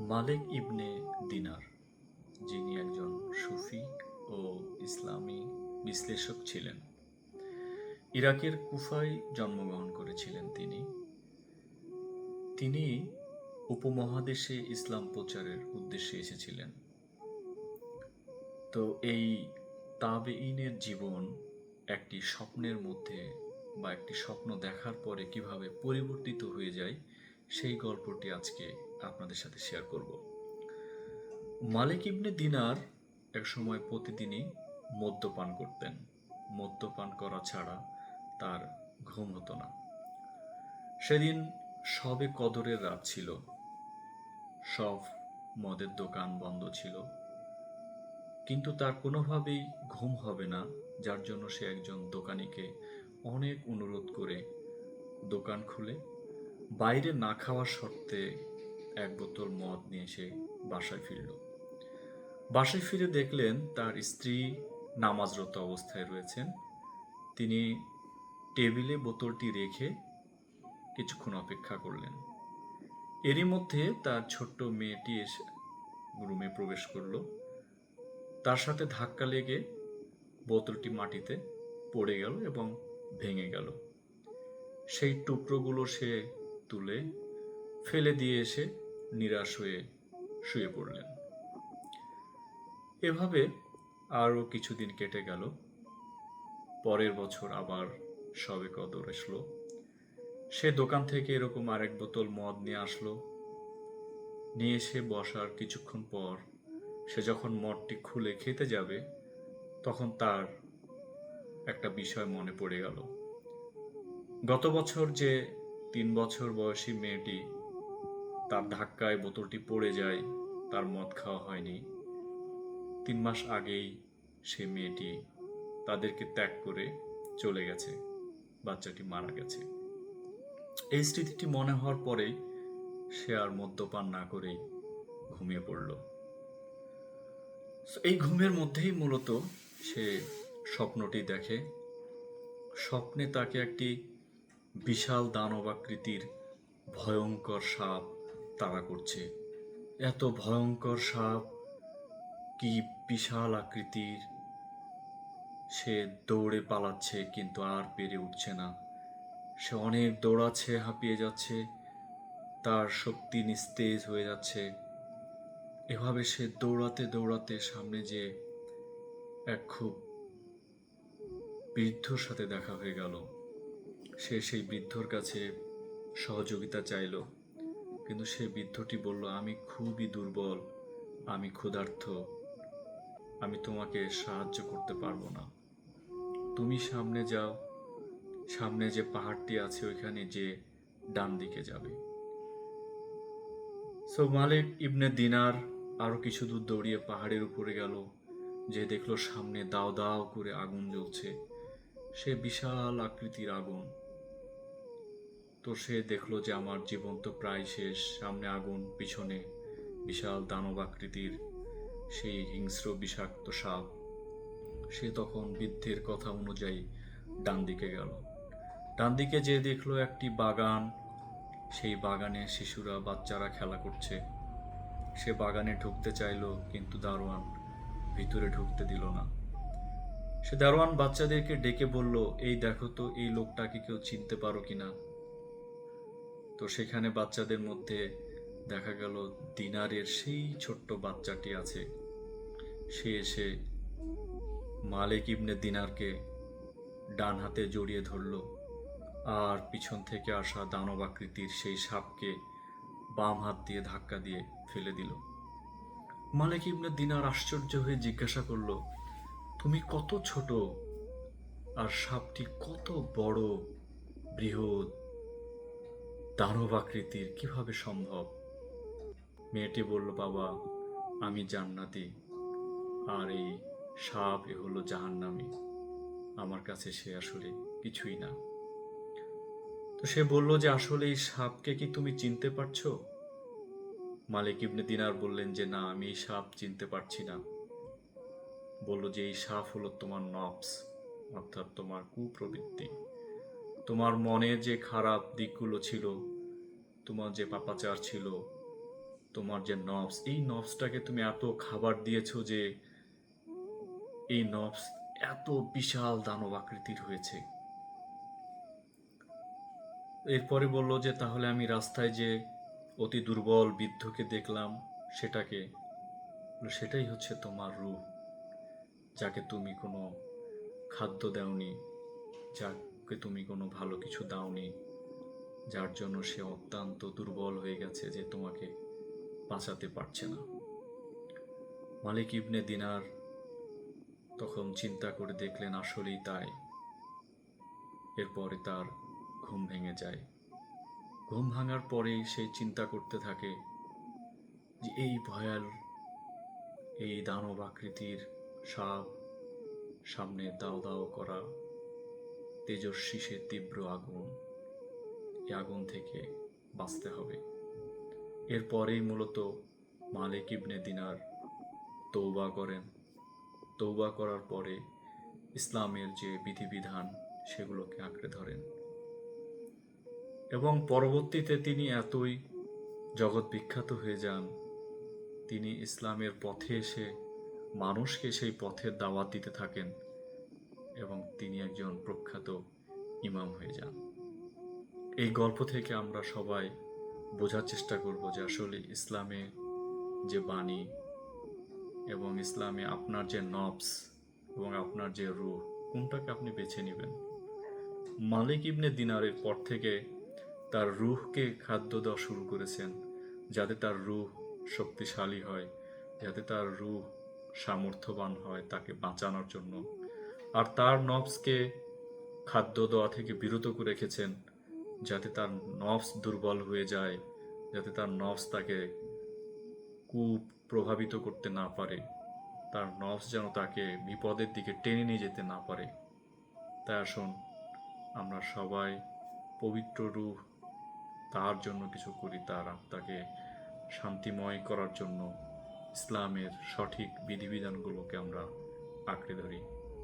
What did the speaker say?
মালেক ইবনে দিনার, যিনি একজন সুফি ও ইসলামী বিশ্লেষক ছিলেন। ইরাকের কুফায় জন্মগ্রহণ করেছিলেন তিনি। তিনি উপমহাদেশে ইসলাম প্রচারের উদ্দেশ্যে এসেছিলেন। তো এই তাবেইনের জীবন একটি স্বপ্নের মধ্যে বা একটি স্বপ্ন দেখার পরে কীভাবে পরিবর্তিত হয়ে যায় সেই গল্পটি আজকে আপনাদের সাথে শেয়ার করব। মালিক ইবনে দিনার এক সময় প্রতিদিনই মদ্যপান করতেন। মদ্যপান করা ছাড়া তার ঘুম হতো না। সেদিন সবে কদরের রাত ছিল। সব মদের দোকান বন্ধ ছিল। কিন্তু তার কোনোভাবেই ঘুম হবে না, যার জন্য সে একজন দোকানিকে অনেক অনুরোধ করে দোকান খুলে বাইরে না খাওয়ার শর্তে এক বোতল মদ নিয়ে সে বাসায় ফিরল। বাসায় ফিরে দেখলেন তার স্ত্রী নামাজরত অবস্থায় রয়েছেন। তিনি টেবিলে বোতলটি রেখে কিছুক্ষণ অপেক্ষা করলেন। এরই মধ্যে তার ছোট্ট মেয়েটি এসে রুমে প্রবেশ করল। তার সাথে ধাক্কা লেগে বোতলটি মাটিতে পড়ে গেল এবং ভেঙে গেল। সেই টুকরোগুলো সে তুলে ফেলে দিয়ে এসে নিরাশ হয়ে শুয়ে পড়লেন। এভাবে আরও কিছুদিন কেটে গেল। পরের বছর আবার সবে কদর আসলো সে দোকান থেকে এরকম আরেক বোতল মদ নিয়ে আসলো। নিয়ে এসে বসার কিছুক্ষণ পর সে যখন মদটি খুলে খেতে যাবে, তখন তার একটা বিষয় মনে পড়ে গেল। গত বছর যে তিন বছর বয়সী মেয়েটি তার ধাক্কায় বোতলটি পড়ে যায়, তার মদ খাওয়া হয়নি। তিন মাস আগেই সে মেয়েটি তাদেরকে ত্যাগ করে চলে গেছে, বাচ্চাটি মারা গেছে। এই স্মৃতিটি মনে হওয়ার পরেই সে আর মদ্যপান না করেই ঘুমিয়ে পড়ল। এই ঘুমের মধ্যেই মূলত সে স্বপ্নটি দেখে। স্বপ্নে তাকে একটি বিশাল দানব আকৃতির ভয়ঙ্কর সাপ তাড়া করছে। এত ভয়ঙ্কর সাপ কি বিশাল আকৃতির? সে দৌড়ে পালাচ্ছে কিন্তু আর পেরে উঠছে না। সে অনেক দৌড়াচ্ছে, হাঁপিয়ে যাচ্ছে, তার শক্তি নিস্তেজ হয়ে যাচ্ছে। এভাবে সে দৌড়াতে দৌড়াতে সামনে যে এক খুব বৃদ্ধর সাথে দেখা হয়ে গেল। সে সেই বৃদ্ধর কাছে সহযোগিতা চাইল। কিন্তু সে বৃদ্ধটি বলল, আমি খুবই দুর্বল, আমি ক্ষুধার্থ আমি তোমাকে সাহায্য করতে পারব না। তুমি সামনে যাও, সামনে যে পাহাড়টি আছে ওইখানে যে ডান দিকে যাবে। সো মালিক ইবনে দিনার আরও কিছু দূর দৌড়িয়ে পাহাড়ের উপরে গেল, যে দেখল সামনে দাও দাও করে আগুন জ্বলছে। সে বিশাল আকৃতির আগুন। তো সে দেখল যে আমার জীবন তো প্রায় শেষ, সামনে আগুন, পিছনে বিশাল দানব আকৃতির সেই হিংস্র বিষাক্ত সাপ। সে তখন বৃদ্ধের কথা অনুযায়ী ডান দিকে গেল। ডান দিকে যে দেখল একটি বাগান। সেই বাগানে শিশুরা, বাচ্চারা খেলা করছে। সে বাগানে ঢুকতে চাইলো, কিন্তু দারোয়ান ভিতরে ঢুকতে দিল না। সে দারোয়ান বাচ্চাদেরকে ডেকে বলল, এই দেখো তো, এই লোকটাকে কেউ চিনতে পারো কিনা? তো সেখানে বাচ্চাদের মধ্যে দেখা গেল দিনারের সেই ছোট্ট বাচ্চাটি আছে। সে এসে মালিক ইবনে দিনারকে ডান হাতে জড়িয়ে ধরলো আর পিছন থেকে আসা দানব আকৃতির সেই সাপকে বাম হাত দিয়ে ধাক্কা দিয়ে ফেলে দিল। মালিক ইবনে দিনার আশ্চর্য হয়ে জিজ্ঞাসা করল, তুমি কত ছোট? আর সাপটি কত বড়, বৃহৎ দানব আকৃতির কীভাবে সম্ভব? মেয়েটি বলল, বাবা, আমি জান্নাতি। আর এই সাপ এ হলো জাহান্নামি। আমার কাছে সে আসলে কিছুই না। তো সে বলল যে, আসলে এই সাপকে কি তুমি চিনতে পারছ? মালিক ইবনে দিনার বললেন যে, না, আমি এই সাপ চিনতে পারছি না। বলল যে, এই সাপ হলো তোমার নবস অর্থাৎ তোমার কুপ্রবৃত্তি। তোমার মনের যে খারাপ দিকগুলো ছিল, তোমার যে পাপাচার ছিল, তোমার যে নবস এই নবসটাকে তুমি এত খাবার দিয়েছ যে এই নবস এত বিশাল দানব আকৃতির হয়েছে। এরপরে বলল যে, তাহলে আমি রাস্তায় যে অতি দুর্বল বৃদ্ধকে দেখলাম, সেটাকে, সেটাই হচ্ছে তোমার রূপ, যাকে তুমি কোনো খাদ্য দাওনি যাকে তুমি কোনো ভালো কিছু দাওনি, যার জন্য সে অত্যন্ত দুর্বল হয়ে গেছে যে তোমাকে বাঁচাতে পারছে না। মালিক ইবনে দিনার তখন চিন্তা করে দেখলেন আসলেই তাই। এরপরে তার ঘুম ভেঙে যায়। ঘুম ভাঙার পরেই সে চিন্তা করতে থাকে যে এই ভয়াল, এই দানব আকৃতির সাপ সামনে দাও দাও করা তেজস্বী তীব্র আগুন এই আগুন থেকে বাঁচতে হবে। এরপরেই মূলত মালিক ইবনে দিনার তৌবা করেন। তৌবা করার পরে ইসলামের যে বিধিবিধান, সেগুলোকে আঁকড়ে ধরেন। এবং পরবর্তীতে তিনি এতই জগৎ বিখ্যাত হয়ে যান, তিনি ইসলামের পথে এসে মানুষকে সেই পথের দাওয়াত দিতে থাকেন। এবং তিনি একজন প্রখ্যাত ইমাম হয়ে যান। এই গল্প থেকে আমরা সবাই বোঝার চেষ্টা করব যে আসলে ইসলামে যে বাণী এবং ইসলামে আপনার যে নবস এবং আপনার যে রূহ, কোনটাকে আপনি বেছে নেবেন? মালিক ইবনে দিনারের পর থেকে তার রুহকে খাদ্য দেওয়া শুরু করেছেন, যাতে তার রুহ শক্তিশালী হয়, যাতে তার রুহ সামর্থ্যবান হয় তাকে বাঁচানোর জন্য। আর তার নবসকে খাদ্য দেওয়া থেকে বিরত করে রেখেছেন, যাতে তার নবস দুর্বল হয়ে যায়, যাতে তার নবস তাকে কূপ প্রভাবিত করতে না পারে। তার নবস যেন তাকে বিপদের দিকে টেনে নিয়ে যেতে না পারে। তাই আসুন, আমরা সবাই পবিত্র রূপ তার জন্য কিছু করি, তার আত্মাকে শান্তিময় করার জন্য ইসলামের সঠিক বিধিবিধানগুলোকে আমরা আঁকড়ে ধরি।